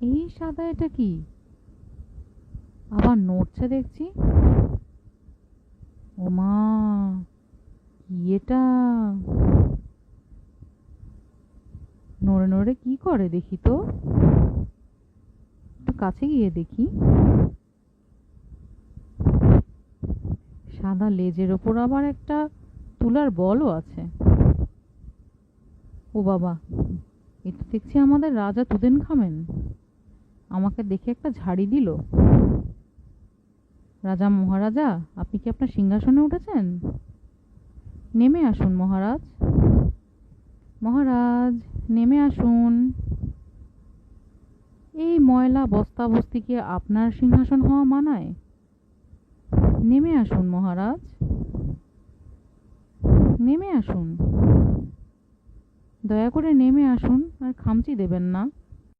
এই সাদা এটা কি? আবার নড়ছে দেখছি। ওমা কি এটা? নড়ে নড়ে কি করে দেখি তো? একটু কাছে গিয়ে দেখি। সাদা লেজের ওপর আবার একটা তুলার বলও আছে। ও বাবা এটা দেখছি আমাদের রাজা তুদেন খামেন। আমাকে দেখে একটা ঝাড়ি দিল। রাজা মহারাজা, আপনি কি আপনার সিংহাসনে উঠেছেন? নেমে আসুন মহারাজ। মহারাজ, নেমে আসুন। এই ময়লা বস্তা বস্তি কি আপনার সিংহাসন হওয়া মানায়। নেমে আসুন মহারাজ। নেমে আসুন। দয়া করে নেমে আসুন, আর খামচি দেবেন না।